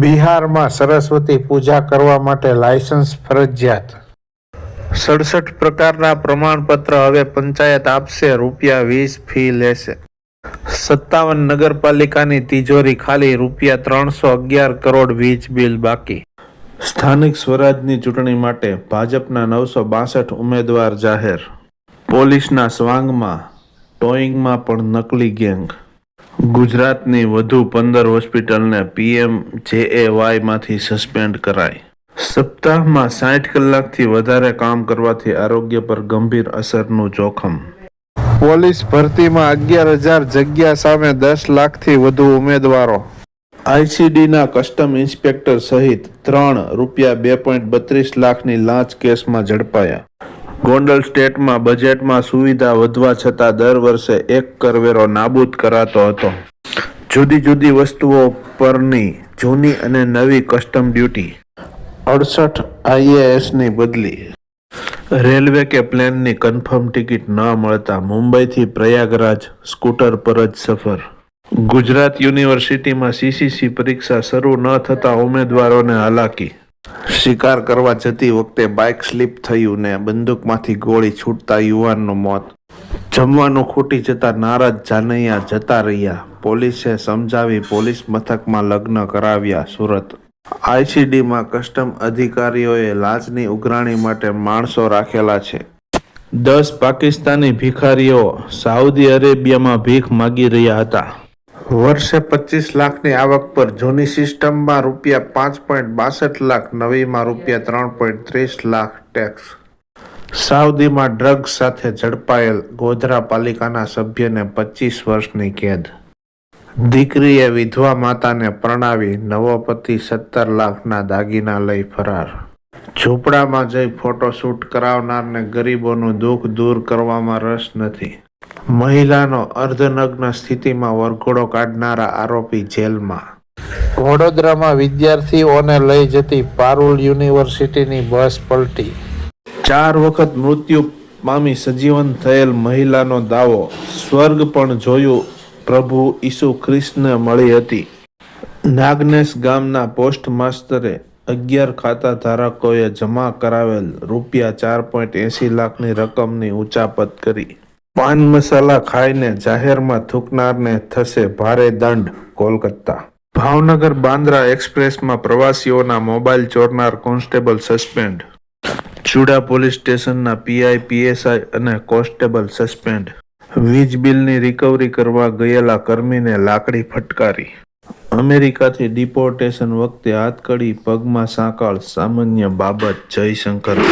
બિહારમાં સરસ્વતી પૂજા કરવા માટે લાયસન્સ ફરજિયાત. સડસઠ પ્રકારના પ્રમાણપત્ર હવે પંચાયત આપશે રૂપિયા વીસ ફી લેશે. સત્તાવન નગરપાલિકાની તિજોરી ખાલી રૂપિયા ત્રણસો અગિયાર કરોડ વીજ બિલ બાકી. સ્થાનિક સ્વરાજની ચૂંટણી માટે ભાજપના નવસો બાસઠ ઉમેદવાર જાહેર. પોલીસના સ્વાંગમાં ટોઈંગમાં પણ નકલી ગેંગ. ગુજરાતની વધુ પંદર હોસ્પિટલને પીએમમાંથી સસ્પેન્ડ કરાઈ. સપ્તાહમાં સાઠ કલાકથી વધારે કામ કરવાથી આરોગ્ય પર ગંભીર અસરનું જોખમ. પોલીસ ભરતીમાં અગિયાર હજાર જગ્યા સામે દસ લાખથી વધુ ઉમેદવારો. આઈસીડીના કસ્ટમ ઇન્સ્પેક્ટર સહિત ત્રણ રૂપિયા બે પોઈન્ટ બત્રીસ લાખની લાંચ કેસમાં ઝડપાયા. ગોંડલ સ્ટેટમાં બજેટમાં સુવિધા વધવા છતાં દર વર્ષે એક કરવેરો નાબૂદ કરાતો હતો. જુદી જુદી વસ્તુઓ પરની જૂની અને નવી કસ્ટમ ડ્યુટી. અડસઠ આઈએએસની બદલી. રેલવે કે પ્લેનની કન્ફર્મ ટિકિટ ન મળતા મુંબઈથી પ્રયાગરાજ સ્કૂટર પર જ સફર. ગુજરાત યુનિવર્સિટીમાં સીસીસી પરીક્ષા શરૂ ન થતા ઉમેદવારોને હાલાકી. શિકાર કરવા જતી વખતે બાઇક સ્લીપ થયું ને બંદૂકમાંથી ગોળી છૂટતા યુવાનનું મોત. જમવાનું ખૂટી જતા નારાજ જાનૈયા જતા રહ્યા. પોલીસે સમજાવી પોલીસ મથકમાં લગ્ન કરાવ્યા સુરત. આઈસીડીમાં કસ્ટમ અધિકારીઓએ લાંચની ઉઘરાણી માટે માણસો રાખેલા છે. દસ પાકિસ્તાની ભિખારીઓ સાઉદી અરેબિયામાં ભીખ માગી રહ્યા હતા. વર્ષે પચીસ લાખની આવક પર જૂની સિસ્ટમમાં રૂપિયા પાંચ પોઈન્ટ બાસઠ લાખ, નવીમાં રૂપિયા ત્રણ પોઈન્ટ ત્રીસ લાખ ટેક્સ. સાઉદીમાં ડ્રગ્સ સાથે ઝડપાયેલ ગોધરા પાલિકાના સભ્યને પચીસ વર્ષની કેદ. દીકરીએ વિધવા માતાને પરણાવી નવો પતિ સત્તર લાખના દાગીના લઈ ફરાર. ઝૂંપડામાં જઈ ફોટોશૂટ કરાવનારને ગરીબોનું દુઃખ દૂર કરવામાં રસ નથી. મહિલાનો અર્ધનગ્ન સ્થિતિમાં વરઘોડો કાઢનારા આરોપી જેલમાં. વડોદરામાં વિદ્યાર્થીઓને લઈ જતી પારુલ યુનિવર્સિટીની બસ પલટી. ચાર વખત મૃત્યુ પામી સજીવન થયેલ મહિલાનો દાવો સ્વર્ગ પણ જોયું પ્રભુ ઈસુ ખ્રિસ્તને મળી હતી. નાગનેશ ગામના પોસ્ટ માસ્તરે અગિયાર ખાતા ધારકોએ જમા કરાવેલ રૂપિયા ચાર પોઈન્ટ એસી લાખની રકમની ઉચાપત કરી. પાન મસાલા ખાઈને જાહેરમાં થૂકનારને થશે ભારે દંડ કોલકાતા ભાવનગર બાંદ્રા એક્સપ્રેસમાં પ્રવાસીઓના મોબાઈલ ચોરનાર કોન્સ્ટેબલ સસ્પેન્ડ. ચુડા પોલીસ સ્ટેશનના પીઆઈ, પીએસઆઈ અને કોન્સ્ટેબલ સસ્પેન્ડ. વીજ બિલની રિકવરી કરવા ગયેલા કર્મીને લાકડી ફટકારી. અમેરિકાથી ડિપોર્ટેશન વખતે હાથકડી પગમાં સાંકળ, સામાન્ય બાબત જયશંકર.